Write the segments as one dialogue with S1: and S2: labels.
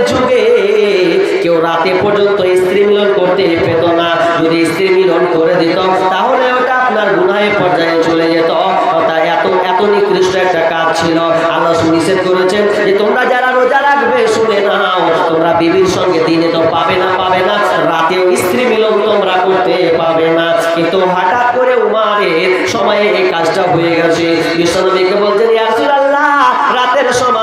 S1: যুগে কেউ রাতে পর্যন্ত স্ত্রী মিলন করতে পেত না। যদি স্ত্রী মিলন করে দিত, তাহলে ওটা আপনার গুনাহে পর্যায়ে চলে যেত। তা এত এত নিকৃষ্ট একটা কাজ ছিল। আল্লাহ নিষেধ করেছেন যে, তোমরা যারা রোজা রাখবে, শুনে নাও। তোমরা বিবির সঙ্গে দিনে তো পাবে না পাবে না। রাতেও স্ত্রী মিলন তোমরা করতে পাবে না। কিন্তু হঠাৎ করে উমারের সময়ে এই কাজটা হয়ে গেছে। বিশ্বনবীকে বলছেন ইয়াসুল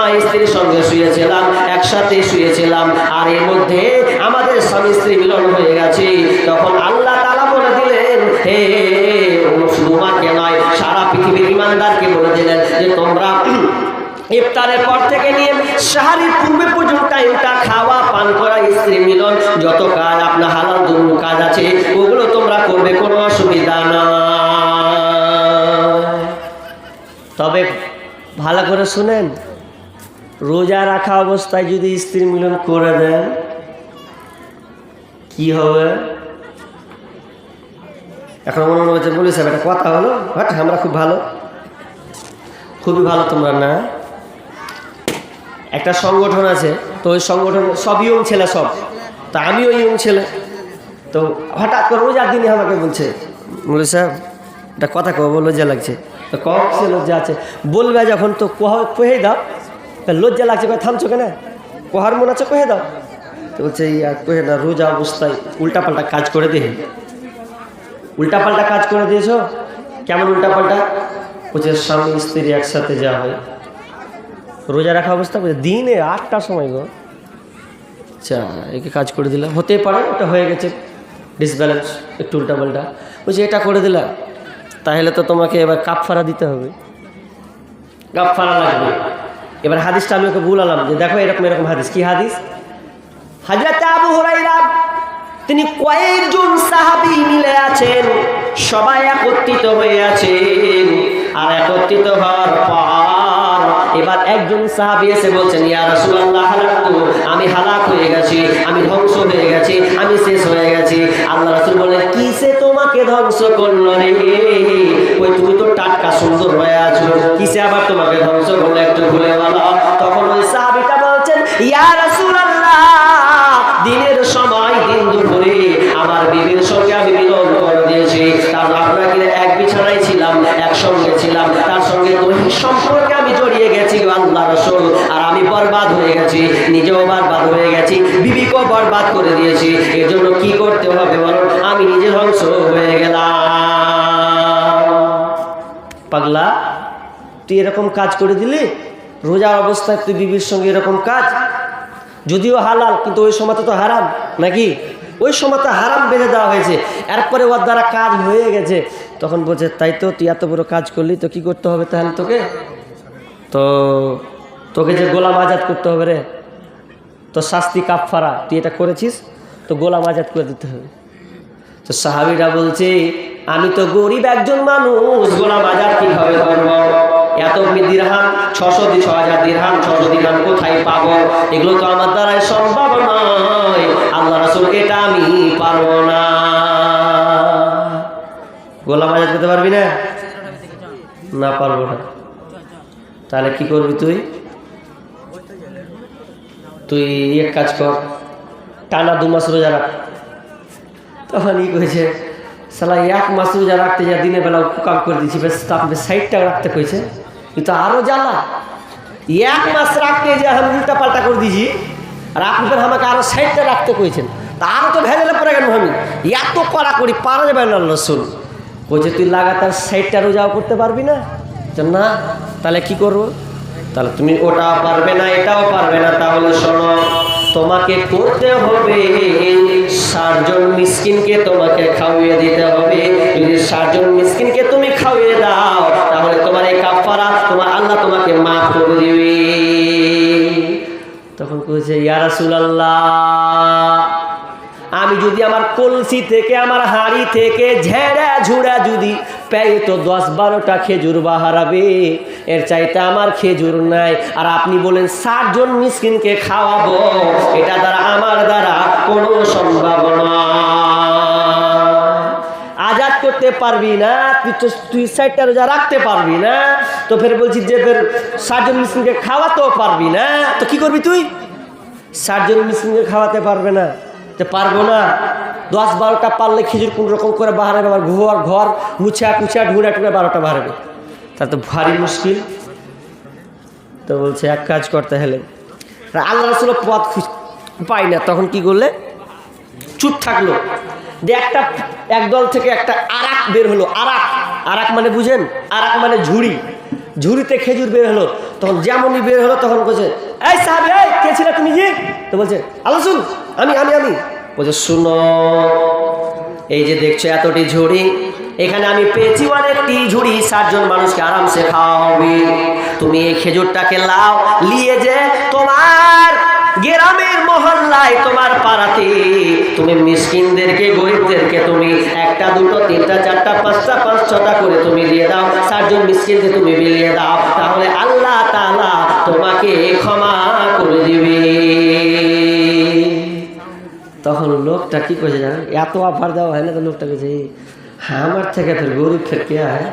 S1: সময় স্ত্রীর সঙ্গে শুয়েছিলাম, একসাথে শুয়েছিলাম, আর এর মধ্যে আমাদের স্বামী স্ত্রী মিলন হয়ে গেছে। তখন আল্লাহ তালা বলে দিলেন, হে শুধু উমারকে নয়, সারা পৃথিবীর ইমানদারকে বলে দিলেন যে তোমরা ইফতারের পর থেকে নিয়ে সাহারির পূর্বে পর্যন্ত টাইমটা খাওয়া, পান করা, স্ত্রী মিলন, যত কাজ আপনার হালাল দুর্ন কাজ আছে, ওগুলো তোমরা করবে, কোনো অসুবিধা না তবে ভালো করে শুনেন রোজা রাখা অবস্থায় যদি স্ত্রী মিলন করে দেন কি হবে? এখন মনে মনে হচ্ছে বলিস একটা কথা হলো? হট আমরা খুব ভালো। খুবই ভালো তোমরা, না? একটা সংগঠন আছে, তো ওই সংগঠন, সব ইয়ং ছেলে সব। তা আমিও ইয়ং ছেলে। তো হঠাৎ করে রোজার দিনে আমাকে বলছে, বলে সাহেব একটা কথা কব লজ্জা লাগছে। তো কম সে লজ্জা আছে। বলবে যখন, তো কহ দাও। লজ্জা লাগছে, কয়ে থামছো কেন? কহার মন আছে কহে দাও। তো বলছে ইয়া কহে না রোজা অবস্থায় উল্টাপাল্টা কাজ করে দেহে উল্টাপাল্টা কাজ করে দিয়েছ? কেমন উল্টাপাল্টা? বলছে, স্বামী, স্ত্রী একসাথে যা হয়। রোজা রাখা অবস্থা? বলছে, দিনে আটটার সময় গো। আচ্ছা একে কাজ করে দিলাম। হতে পারে, ওটা হয়ে গেছে। ডিসব্যালেন্স একটু উল্টাপাল্টা। বলছি, এটা করে দিলাম। তাহলে তো তোমাকে এবার কাপফারা দিতে হবে। কাপফারা লাগবে। এবার হাদিসটা আমি ওকে বলালাম যে দেখো এরকম এরকম হাদিস। কি হাদিস? হাজরাতে আবু হুরাইরা তিনি কয়েকজন সাহাবি মিলে আছেন, সবাই একত্রিত হয়ে আছেন। আর একত্রিত হওয়ার পর এবার একজন সাহাবী এসে বলছেন আমি হালাক হয়ে গেছি, আমি ধ্বংস হয়ে গেছি, আমি শেষ হয়ে গেছি। আল্লাহ রাসূল বলেন কিসে তোমাকে ধ্বংস করল রে? ওই তুমি তো টাটকা সুন্দর হয়ে আছো। কিসে আবার তোমাকে ধ্বংস করল একটু ভুলে বলো? তখন ওই সাহাবীটা বলছেন, ইয়া রাসূলুল্লাহ, দিনের সময় দিন দুপুরে আমার বিবির সঙ্গে আমি মিলন করে দিয়েছি। কারণ আপনাকে এক বিছানায় ছিলাম একসঙ্গে ছিলাম তার সঙ্গে দৈহিক সম্পর্কে আমি জড়িয়ে গেছি আল্লাহ রসুল আর আমি বরবাদ হয়ে গেছি নিজেও বরবাদ হয়ে গেছি বিবিকেও বরবাদ করে দিয়েছি। এর জন্য কি করতে হবে বলুন আমি নিজে ধ্বংস হয়ে গেলাম। পাগলা, তুই এরকম কাজ করে দিলি? রোজার অবস্থায় তুই বিবির সঙ্গে এরকম কাজ? যদিও হালাল, কিন্তু ওই সময় তো হারাম, নাকি? ওই সময় তো হারাম বেঁধে দেওয়া হয়েছে। এরপরে ওর দ্বারা কাজ হয়ে গেছে। তখন বলছে, তাই তো, তুই এত বড় কাজ করলি, তো কি করতে হবে তাহলে তোকে? তো তোকে যে গোলাম আজাদ করতে হবে রে তো শাস্তি কাপফারা তুই এটা করেছিস? তো গোলাম আজাদ করে দিতে হবে। তো সাহাবিরা বলছে, আমি তো গরিব একজন মানুষ, গোলাম আজাদ কীভাবে করব এত দিরহাম, ছশো ছ হাজার দিরহাম, ছশো দিরহাম কোথায় পাবো? এগুলো তো আমার দ্বারাই সম্ভব নয়। আল্লাহ রাসুল, এটা আমি পারব না। গোলাম আজাদ করতে পারবি না? না পারব না। তাহলে কি করবি তুই? তুই এক কাজ কর, টানা দু মাস রোজা রাখ। তখন ই করেছে সালা এক মাস রোজা রাখতে যা, দিনের বেলা কাম করে দিয়েছি, বেশ আপনি সাইডটা রাখতে কইছে। কিন্তু আরও জ্বালা। এক মাস রাখতে যে আমি উল্টা পাল্টা করে দিয়েছি, আর আপনি ফের আমাকে আরও সাইডটা রাখতে কইছেন। তা আরও তো ভেজালে পড়ে গেল আমি এত কড়া করি পারা যাবে না রসুন কইছে, তুই লাগাতার সাইডটা রোজাও করতে পারবি না? না, তাহলে কি করব? তাহলে তুমি ওটাও পারবে না, এটাও পারবে না, তাহলে শোনো, তোমাকে করতে হবে, সাতজন মিসকিনকে তোমাকে খাওয়িয়ে দিতে হবে। যদি সাতজন মিসকিনকে তুমি খাওয়িয়ে দাও, তাহলে তোমার এই কাফারা তোমার আল্লাহ তোমাকে মাফ করে দিবে। তখন কইছে, ইয়া রাসূলুল্লাহ। আমি যদি আমার কলসি থেকে, আমার হাড়ি থেকে ঝেড়া ঝুড়া যদি পেয়ে তো দশ বারোটা খেজুর বাহারাবে। এর চাইতে আমার খেজুর নাই। আর আপনি বলেন ষাটজন মিসকিনকে খাওয়াবো, এটা দ্বারা আমার দ্বারা কোনো সম্ভাবনা আজাদ করতে পারবি না, তুই তো তুই সাইডটা রোজা রাখতে পারবি না। তো ফের বলছি যে, ফের ষাটজন মিসকিনকে খাওয়াতেও পারবি না। তো কি করবি তুই? ষাটজন মিসকিনকে খাওয়াতে পারবে না। যে পারব না। দশ বারোটা পারলে খেজুর কোন রকম করে বাহারাবে আমার ঘর ঘর মুছা কুচা ঢুঁড়া টুড়া বারোটা বাহারাবে তা তো ভারী মুশকিল। তো বলছে, এক কাজ করতে হলে আল্লাহ রসুল পথ পাই না। তখন কি করলে? চুপ থাকল। যে একটা, একদল থেকে একটা আরাক বের হলো। আরাক আরাক মানে বুঝেন? আরাক মানে ঝুড়ি। ঝুড়িতে খেজুর বের হলো, তখন যেমনই বের হলো তখন বলছে, এই সাহেব, এই, কে ছিল তুমি যে তো বলছে আলো শুন, আমি আমি আমি। বলছে, শুনো, এই যে দেখছ এতটি ঝুড়ি, এখানে আমি পেয়েছি অনেকটি ঝুড়ি সাতজন মানুষকে আরামসে খাওয়া হবে তুমি এই খেজুরটাকে লাও লিয়ে যে তোমার গ্রামের মহল্লায় তোমার পাড়াতে। তুমি মিসকিনদেরকে, গরিবদেরকে তুমি একটা, দুটো, তিনটা, চারটা, পাঁচটা, পাঁচ, ছটা করে তুমি দিয়ে দাও, চারজন মিসকিনকে তুমি বিলিয়ে দাও। তাহলে আল্লাহ তাআলা তোমাকে ক্ষমা করে দিবে। তখন লোকটা কি করেছে জানেন? এত অফার দেওয়া হয় না তো লোকটা কেছে হ্যাঁ আমার থেকে ফের গরিব ফের কে হয়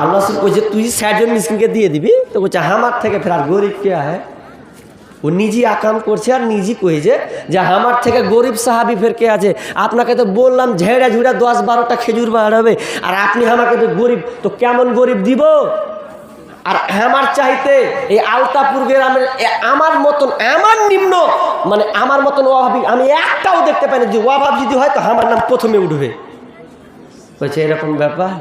S1: আল্লাহ কইছে, তুই ষাটজন মিসকিনকে দিয়ে দিবি? তো বলছে আমার থেকে ফের আর গরিব কে হয় ও নিজে আকাম করছে আর নিজে কইছে যে আমার থেকে গরিব সাহাবি ফের কে আছে। আপনাকে তো বললাম ঝেড়া ঝুড়া দশ বারোটা খেজুর বাড়াবে। আর আপনি আমাকে তো গরিব, তো কেমন গরিব দিব? আর আমার চাইতে এই আলতাপুর গ্রামের আমার মতন, আমার নিম্ন মানে আমার মতন অভাবী আমি একটাও দেখতে পাই না যে অভাব যদি হয় তো আমার নাম প্রথমে উঠবে। বলছে এরকম ব্যাপার?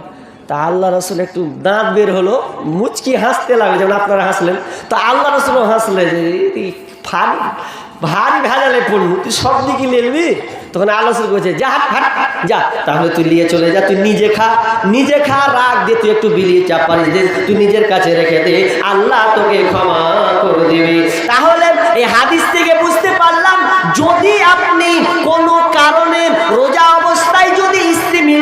S1: তা আল্লাহ রসুল একটু দাঁত বের হলো, মুচকি হাসতে লাগল, যেমন আপনারা হাসলেন। তো আল্লাহ রসুলও হাসলে যে ভারী ভেজালে পড়লু, তুই সব দিকে নিলবি তখন আল্লাহ রসুল বলছে, যা, হাট যা, তাহলে তুই নিয়ে চলে যা, তুই নিজে খা নিজে খা, রাগ দিয়ে তুই একটু বিলিয়ে চাপ পারিস দে, তুই নিজের কাছে রেখে দে, আল্লাহ তোকে ক্ষমা করে দিবি। তাহলে এই হাদিস থেকে বুঝতে পারলাম, যদি আপনি কোনো কারণে রোজা অবস্থায় যদি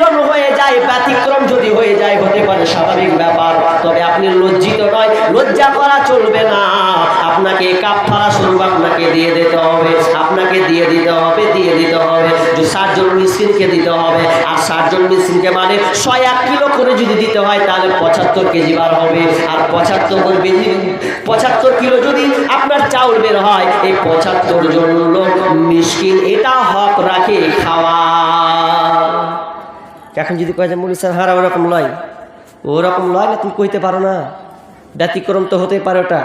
S1: স্ত্রী হয়ে যায়, ব্যতিক্রম যদি হয়ে যায়, হতে পারে স্বাভাবিক ব্যাপার। তবে আপনি লজ্জিত নয়, লজ্জা করা চলবে না। আপনাকে কাপড়া স্বরূপ আপনাকে দিয়ে দিতে হবে। আপনাকে দিয়ে দিতে হবে, দিয়ে দিতে হবে। যে ষাটজন মিসকিনকে দিতে হবে। আর ষাটজন মিসকিনকে মানে ছয় এক কিলো করে যদি দিতে হয়, তাহলে পঁচাত্তর কেজি বার হবে। আর পঁচাত্তর কেজি পঁচাত্তর কিলো যদি আপনার চাউল বের হয়, এই পঁচাত্তর জন লোক মিসকিন, এটা হক রাখে খাওয়া। এখন যদি কয় যে মুড়ি স্যার হারা ওরকম লয় ওরকম লয় না, তুমি কইতে পারো না। ব্যতিক্রম তো হতেই পারে ওটা।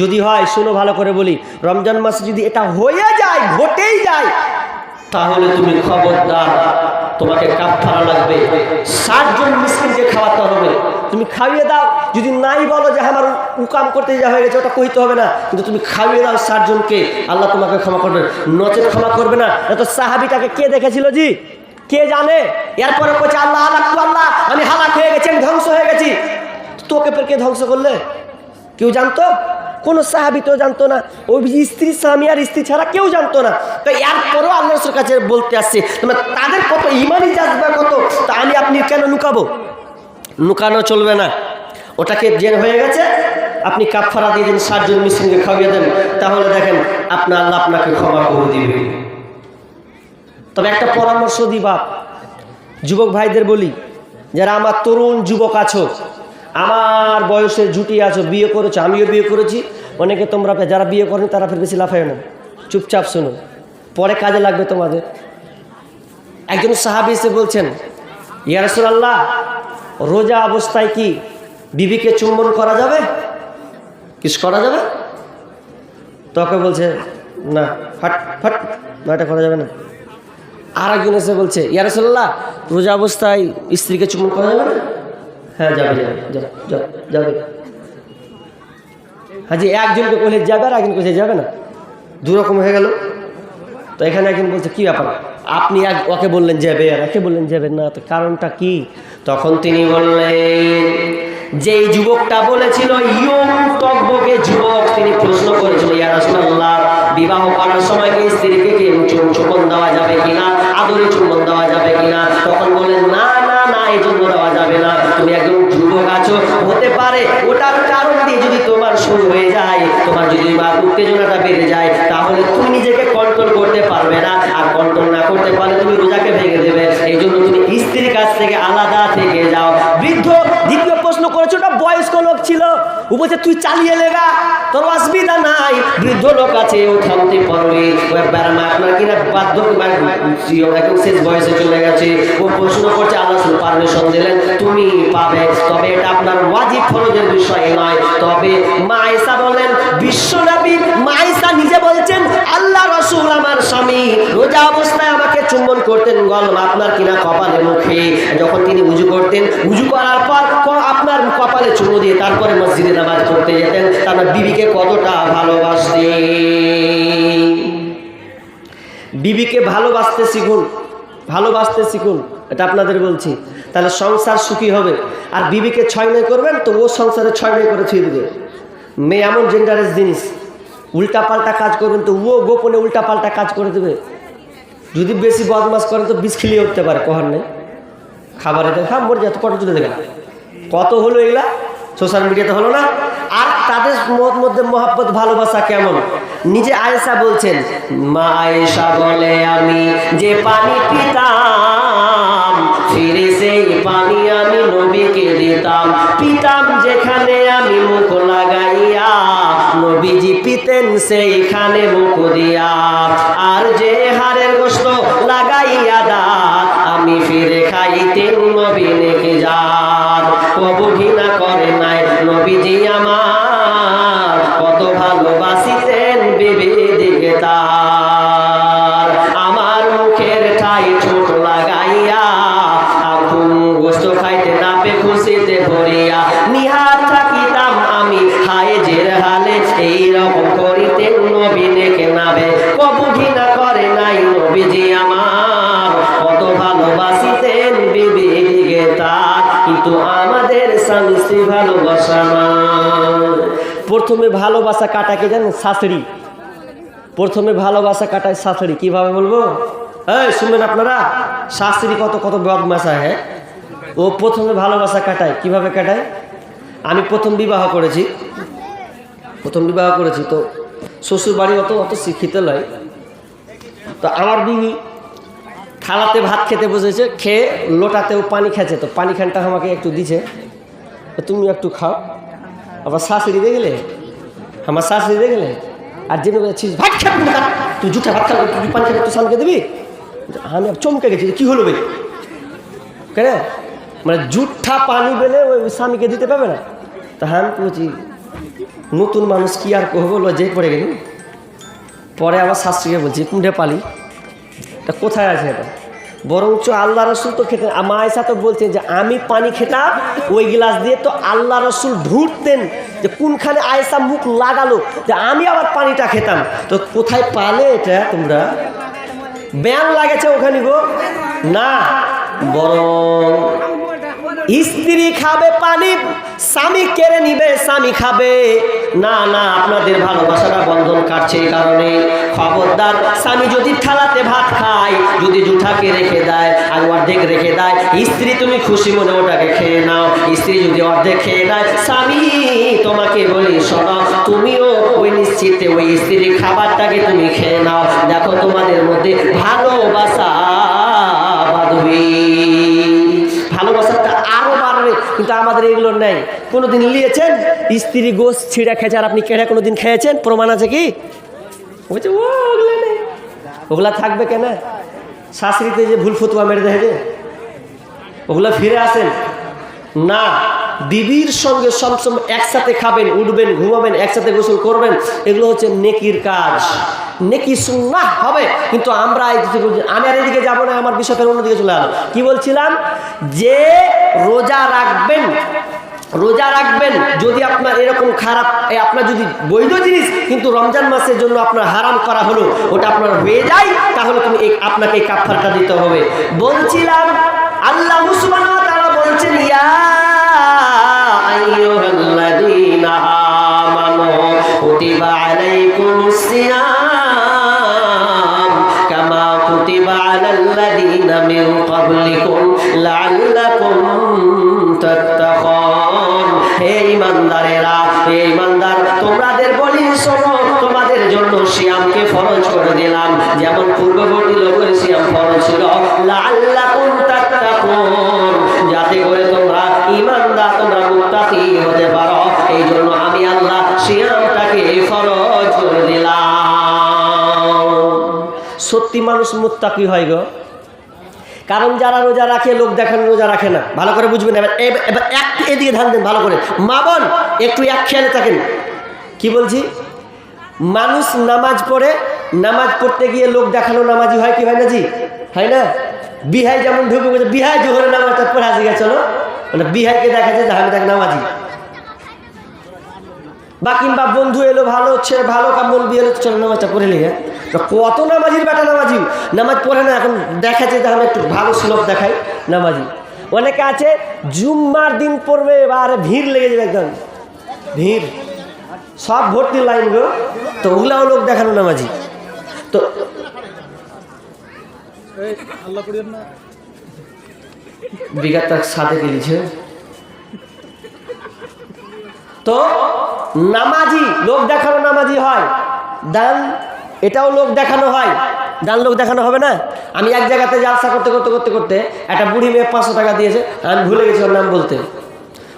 S1: যদি হয়, শোনো ভালো করে বলি, রমজান মাসে যদি এটা হয়ে যায়, ঘটেই যায়, তাহলে তুমি খবরদার, তোমাকে কাপড়া লাগবে। ষাটজন মিসকিনকে খাওয়াতে হবে, তুমি খাইয়ে দাও। যদি নাই বলো যে আমার উকাম করতে যা হয়ে গেছে, ওটা কইতে হবে না। কিন্তু তুমি খাইয়ে দাও ষাটজনকে আল্লাহ তোমাকে ক্ষমা করবে নচেত ক্ষমা করবে না। এত সাহাবিটাকে কে দেখেছিল জি? কে জানে? এরপরে বলছে আল্লাহ আল্লাহ আল্লাহ আমি হালাক হয়ে গেছি, আমি ধ্বংস হয়ে গেছি। তোকে কে ধ্বংস করলে? কেউ জানতো? কোনো সাহাবি তো জানতো না। ওই স্ত্রী স্বামী আর স্ত্রী ছাড়া কেউ জানতো না। তো এরপরও আল্লাহ রসুল কাছে বলতে আসছে, তোমার তাদের কত ইমানই যাজবা কত? তা আমি আপনি কেন লুকাবো? লুকানো চলবে না। ওটাকে যে হয়ে গেছে। আপনি কাপড়া দিয়ে দিন ষাটজন মিসিংকে খাওয়িয়ে দেন। তাহলে দেখেন, আপনার আল্লাহ আপনাকে ক্ষমা করে দিবে। তবে একটা পরামর্শ দিই বাপ। যুবক ভাইদের বলি, যারা আমার তরুণ যুবক আছো, আমার বয়সে জুটি আছো, বিয়ে করেছ, আমিও বিয়ে করেছি, অনেকে তোমরা যারা বিয়ে করেন তারা ফের বেশি লাফায় না। চুপচাপ শোনো, পরে কাজে লাগবে তোমাদের। একজন সাহাবি এসে বলছেন ইয়ারসুল আল্লাহ রোজা অবস্থায় কি বিবিকে চুম্বন করা যাবে? কিছু করা যাবে? তোকে বলছে, না, ফাট ফাট, না, এটা করা যাবে না। আর একজন এসে বলছে ইয়ারসল্লাহ রোজা অবস্থায় স্ত্রীকে চুম্বন করা যাবে না? হ্যাঁ যাবে যাবে যা- যা- একজনকে কইলে যাবে আর একজন কইলে যাবে না? দুরকম হয়ে গেল। তো এখানে একজন বলছে, কি ব্যাপার? আপনি এক, ওকে বললেন যাবে আর একে বললেন যাবে না। তো কারণটা কি? তখন তিনি বললেন যেই যুবকটা বলেছিল যুবক তিনি প্রশ্ন করেছিল বিবাহ করার সময় কি স্ত্রীকে দেওয়া যাবে কিনা, আদরে দেওয়া যাবে কিনা? তখন না না না এই জন্য দেওয়া যাবে না। তুমি একজন যুবক আছো, হতে পারে ওটার কারণ দিয়ে যদি তোমার শুরু হয়ে যায়, তোমার যদি বা উত্তেজনাটা বেড়ে যায়, তাহলে তুমি নিজেকে কন্ট্রোল করতে পারবে না। আর কন্ট্রোল না করতে পারলে তুমি রোজাকে ভেঙে দেবে। এই জন্য তুমি স্ত্রীর কাছ থেকে আলাদা থেকে যাও। করেছে ওটা বয়স্ক লোক ছিল। ও তুই চালিয়ে লেগা তোর অসুবিধা নাই। বৃদ্ধ লোক আছে, ও থামতে পারবে। আপনার কিনা বাধ্য একদম শেষ বয়সে চলে গেছে। ও প্রশ্ন করছে, আল্লাহ পারমিশন দিলেন, তুমি পাবে। তবে এটা আপনার ওয়াজিব ফরজের বিষয় নয়। তবে মায়েসা বলেন, বিশ্বনবী মায়েসা নিজে বলছেন, আল্লাহ রসুল আমার স্বামী, রোজা অবস্থায় আমাকে চুম্বন করতেন গলম আপনার কিনা কপালে মুখে। যখন তিনি উজু করতেন, উজু করার পর কপালে চুমু দিয়ে তারপরে মসজিদে নামাজ পড়তে যেতেন। তারপর বিবিকে কতটা ভালোবাসতেন? বিবিকে ভালোবাসতে শিখুন ভালোবাসতে শিখুন, এটা আপনাদের বলছি। তাহলে সংসার সুখী হবে। আর বিবিকে ছয় নয় করবেন তো ও সংসারে ছয় নয় করে ছুঁয়ে দেবে। মেয়ে এমন জেন্ডারেস জিনিস। উল্টা পাল্টা কাজ করবেন তো ও গোপনে উল্টা পাল্টা কাজ করে দেবে। যদি বেশি বদমাস করেন তো বিষ খিলিয়ে উঠতে পারে, কহার নেই। খাবারে দেখা মরে যত কত তুলে দেখা কত হলো এগুলা? সোশ্যাল মিডিয়াতে হলো না? আর তাদের মধ্যে মহাব্বত, ভালোবাসা কেমন? নিজে আয়েশা বলছেন, মা আয়েশা বলে আমি যে পানি পিতাম, ফিরে সেই পানি আমি নবীকে দিতাম। পিতাম যেখানে আমি মুখ লাগাইয়া, নবীজি পিতেন সেইখানে মুখ দিয়া। আর যে হারের গোস্ত লাগাইয়া দা আমি ফিরে খাইতেন নবী নেকে যান কবু ঘৃণা করে নাই। নবীজি আমার কত ভালোবাসিতেন বিবি দিকে তার। আমার মুখের ঠাই ছোট লাগাইয়া এখন গোস্ত খাইতে না পে খুশিতে ভরিয়া নিহার থাকিতাম আমি হায় জের হালে এই রকম করিতেন নবী নেকে নাবে কবু ঘৃণা করে নাই নবীজি আমার। কিন্তু আমাদের স্বামী স্ত্রী ভালোবাসা প্রথমে ভালোবাসা কাটাকে জানেন? শাশুড়ি। প্রথমে ভালোবাসা কাটায় শাশুড়ি। কীভাবে বলব? এই, শুনবেন আপনারা? শাশুড়ি কত কত বদমাসা হ্যাঁ ও প্রথমে ভালোবাসা কাটায়। কীভাবে কাটায়? আমি প্রথম বিবাহ করেছি। প্রথম বিবাহ করেছি তো শ্বশুর বাড়ি অত অত শিক্ষিত নয়। তো আমার বিবি থালাতে ভাত খেতে বসেছে, খেয়ে লোটাতেও পানি খেয়েছে। তো পানি খানটা আমাকে একটু দিছে। তুমি একটু খাও। আবার শাশুড়ি দেখলে আমার শাশুড়ি দেখলে আর জেনে বলছিস ভাত না, তুই জুঠা ভাত খাবি, তুই পানি খাবি, তুই স্বামীকে দিবি? আমি চমকে গেছি যে কী হলো ভাই কেন? মানে জুঠা পানি বেলে ওই স্বামীকে দিতে পারবে না। তা হ্যাঁ বলছি, নতুন মানুষ কি আর কহবো? লজ্জায় পড়ে গেলি। পরে আবার শাস্ত্রীকে বলছি কুণ্ডে পালি। এটা কোথায় আছে এটা? বরঞ্চ আল্লাহ রসুল তো খেতেন। আমা আয়সা তো বলছেন যে, আমি পানি খেতাম, ওই গ্লাস দিয়ে তো আল্লাহ রসুল ঢুটতেন যে, কোনখানে আয়সা মুখ লাগালো, যে আমি আবার পানিটা খেতাম। তো কোথায় পালে এটা তোমরা? ব্যায়াম লাগেছে ওখানে গো? না। বরং স্ত্রী খাবে পানি, স্বামী কেড়ে নিবে, স্বামী খাবে। না না, আপনাদের ভালোবাসাটা বন্ধন কাটছে এই কারণে। খবরদার, স্বামী যদি থালাতে ভাত খায়, যদি জুঠাকে রেখে দেয় আর অর্ধেক রেখে দেয়, স্ত্রী তুমি খুশি মনে ওটাকে খেয়ে নাও। স্ত্রী যদি অর্ধেক খেয়ে দেয় স্বামী তোমাকে বলি, শোনো, তুমিও ওই নিশ্চিতে ওই স্ত্রীর খাবারটাকে তুমি খেয়ে নাও। দেখো তোমাদের মধ্যে ভালোবাসা কিন্তু আমাদের এগুলো নেই। কোনোদিন লিয়েছেন? স্ত্রী গোস ছিঁড়া খেয়েছে, আর আপনি কোনো কোনোদিন খেয়েছেন? প্রমাণ আছে কি? বলছে ও, ওগুলো নেই। ওগুলা থাকবে কেন? শাশুড়িতে যে ভুল ফতুয়া মেরে ওগুলো ওগুলা ফিরে আসেন। না দিদির সঙ্গে সবসময় একসাথে খাবেন, উঠবেন, ঘুমাবেন, একসাথে গোসল করবেন, এগুলো হচ্ছে নেকির কাজ। নেকি সুন্নাহ হবে, কিন্তু আমরা আমি আর এদিকে যাব না, আমার বিষয়টা অন্যদিকে চলে গেল কি বলছিলাম? যে রোজা রাখবেন রোজা রাখবেন, যদি আপনার এরকম খারাপ আপনার যদি বৈধ জিনিস, কিন্তু রমজান মাসের জন্য আপনার হারাম করা হলো, ওটা আপনার হয়ে যায়, তাহলে তুমি আপনাকে কাফারটা দিতে হবে। বলছিলাম, আল্লাহ সুবহানাহু ওয়া তাআলা বলছেন ইয়া আইয়ুহাল্লাযীনা আমানু, কুতিবা আলাইকুমুস সিয়াম, কামা কুতিবা আলাল্লাযীনা মিন ক্বাবলিকুম লাআল্লাকুম তাত্তাকুন হে ঈমানদারেরা, হে ঈমানদার, তোমাদের বলি শোনো, তোমাদের জন্য সিয়ামকে ফরজ করে দিলাম। যেমন পূর্ববর্তী লোকের সিয়াম ফরজ ছিল, লাআল্লাকুম তাত্তাকুন সত্যি মানুষ মুত্তাকি হয় গো। কারণ যারা রোজা রাখে, লোক দেখান রোজা রাখে না। ভালো করে বুঝবেন। এবার এক এদিকে ধ্যান দেন ভালো করে। মা বোন, একটু এক খেয়ালে থাকেন। কি বলছি? মানুষ নামাজ পড়ে, নামাজ পড়তে গিয়ে লোক দেখানো নামাজি হয় কি হয় না জি? হয় না? বিহাই যেমন ঢুকে বলছে বিহাই জোহরে নামাজ পড়ে আসি গেছে, চলো। মানে বিহাইকে দেখা যায় যে আমি দেখ নামাজি। বা কিংবা বন্ধু এলো, ভালো হচ্ছে, ভালো কামন বিয়ে এলো চলো নামাজটা পড়ে নিয়ে কত নামাজির বেটা নামাজি? নামাজ পড়ে না, এখন দেখাচ্ছে যে আমি একটু ভালো সুলভ দেখাই নামাজি। অনেকে আছে, জুম্মার দিন পড়বে, এবার ভিড় লেগে যাবে একদম। ভিড়। সব ভর্তি লাইন গো। তো ওগুলাও লোক দেখানো নামাজি। তো বিঘাটা সাথে গেলিছে। তো নামাজি, লোক দেখানো নামাজি হয়। দান, এটাও লোক দেখানো হয়। দান লোক দেখানো হবে না? আমি এক জায়গাতে জালসা করতে করতে করতে করতে একটা বুড়ি মেয়ে পাঁচশো টাকা দিয়েছে, আমি ভুলে গেছি ওর নাম বলতে।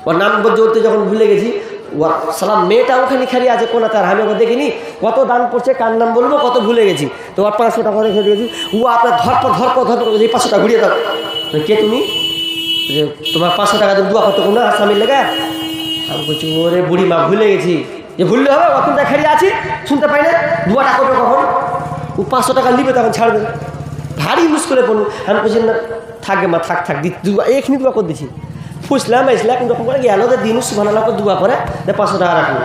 S1: ওর নাম বলতে যখন ভুলে গেছি সালাম, মেয়েটা ওখানে খালি আছে, কোনা তার? আমি ওকে দেখিনি। কত দান পড়ছে, কার নাম বলব, কত ভুলে গেছি। তো ওর পাঁচশো টাকা রেখে দিয়েছি ও আপনার ধরপর ধরপর ধরপর এই পাঁচশো টাকা ঘুরিয়ে দাও। কে তুমি? যে তোমার পাঁচশো টাকা দিয়ে দোয়া করতে কোনো আসামির লেগে? আমি বলছি, ওরে বুড়ি মা ভুলে গেছি। যে ভুললে হবে, অত দেখারি আছি, শুনতে পাই না, দুয়াটা করবে কখন? ও পাঁচশো টাকা নিবে, তখন ছাড়বে ভারী মুশকিলে পড়ল। আমি বলছি, না থাকবে মা, থাক থাক, দি এখানে দুয়া করে দিছি। ফুসলাম এসলাম কিন্তু করে গেল দিন সুবানাল্লাহ করে দুয়া করে পাঁচশো টাকা রাখল।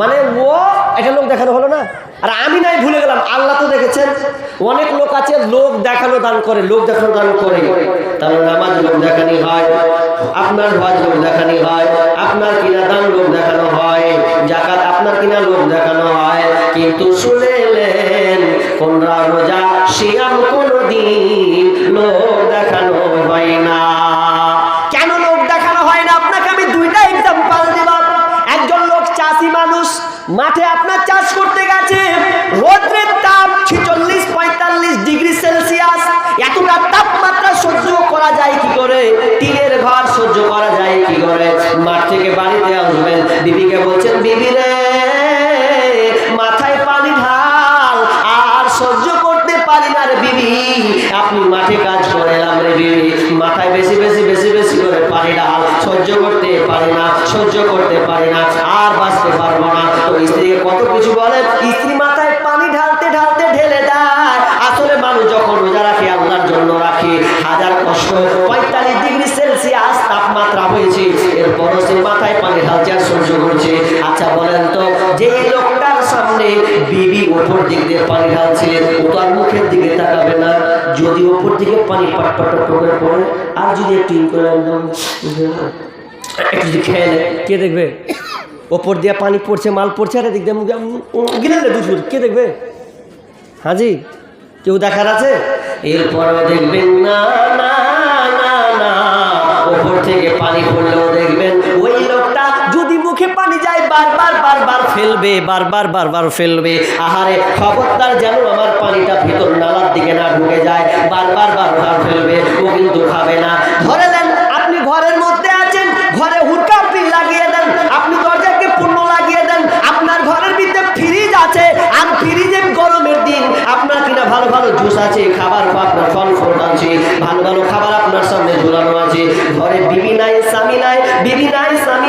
S1: মানে ও, একটা লোক দেখানো হলো না আর আমি নাই ভুলে গেলাম, আল্লাহ তো দেখেছেন। অনেক লোক আছে, লোক দেখানো দান করে, লোক দেখানো দান করে। তাহলে নামাজ লোক দেখানি হয়, আপনার হজ লোক দেখানি হয়, আপনার কিনা দান লোক দেখানো হয়, জাকাত আপনার কিনা লোক দেখানো হয়। কিন্তু শুনে এলেন কোনরা রোজা শিয়াম কোনো দিন লোক দেখানো হয় না। কেন লোক দেখানো হয় না? আপনাকে আমি দুইটা এক্সাম্পল দেব একজন লোক চাষি মানুষ, মাঠে আপনার চাষ করতে রোদ্রের তাপ ছিচল্লিশ, পঁয়তাল্লিশ ডিগ্রি সেলসিয়াস এতটা তাপমাত্রা সহ্য করা যায় কি করে? টিনের ঘর সহ্য করা যায় কি করে? মাঠ থেকে বাড়িতে আসবেন। বিবিকে বলছেন, বিবি রে, মাথায় পানি ঢাল, আর সহ্য করতে পারি না রে বিবি। আপনি মাঠে কাজ করে এলাম রে বিবি। মাথায় বেশি বেশি বেশি বেশি করে পানি ঢাল, সহ্য করতে পারি না, সহ্য করতে পারি না, আর বাঁচতে পারব না। তো স্ত্রীকে কত কিছু বলে? স্ত্রী দিকে পানি পাট পাট করে পড়ে। আর যদি একটু একটু যদি খেয়ে নেয়, কে দেখবে? ওপর দিয়ে পানি পড়ছে, মাল পড়ছে, আর এদিক দিয়ে গিলে দুপুর কে দেখবে? হাজি, কেউ দেখার আছে? এরপর দেখবেন না না না না ওপর থেকে পানি পড়লেও বারবার বারবার ফেলবে, বারবার বারবার ফেলবে। আহারে, খবরদার যেন আমার পানিটা ভিতর নালার দিকে না ঢুকে যায়, বারবার বারবার ফেলবে, ও কিন্তু খাবে না। ধরে নেন, আপনি ঘরের মধ্যে আছেন, ঘরে হুড়কা আপনি লাগিয়ে দেন, আপনি দরজাকে পূর্ণ লাগিয়ে দেন, আপনার ঘরের ভিতরে ফ্রিজ আছে, আর ফ্রিজে গরমের দিন, আপনার কিনা ভালো ভালো জুস আছে, খাবার আপনার ফল ফ্রুট আছে, ভালো ভালো খাবার আপনার সামনে ঝুলানো আছে। ঘরে বিবি নাই, স্বামী নাই, বিবি নাই, স্বামী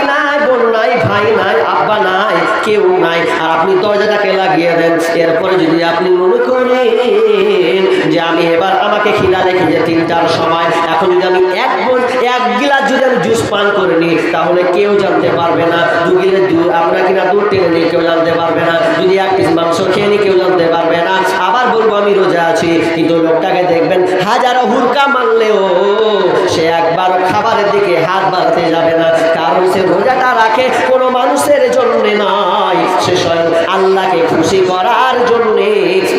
S1: ভাই নাই, আব্বা নাই, কেউ নাই। আর আপনি দরজাটাকে লাগিয়ে দেন। এরপরে যদি আপনি মনে করেন যে আমি এবার আমাকে খিলা রেখে যে তিনটার সময়, এখন যদি আমি এক গিলাস যদি আমি জুস পান করে নিই তাহলে কেউ জানতে পারবে না। দু গিলাস দু আপনার কিনা দুধ টেনে নিয়ে কেউ জানতে পারবে না। যদি এক পিস মাংস খেয়ে নিই কেউ জানতে পারবে না, আবার বলব আমি রোজা আছি, কিন্তু লোকটাকে দেখবেন হাজারো হুরকা মানলেও সে একবার খাবারের দিকে হাত বাড়াতে যাবে না, কারণ সে রোজাটা রাখে কোনো মানুষের জন্য নয় সে স্বয়ং আল্লাহকে খুশি করার জন্যে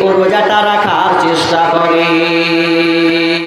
S1: ও রোজাটা রাখার চেষ্টা করে।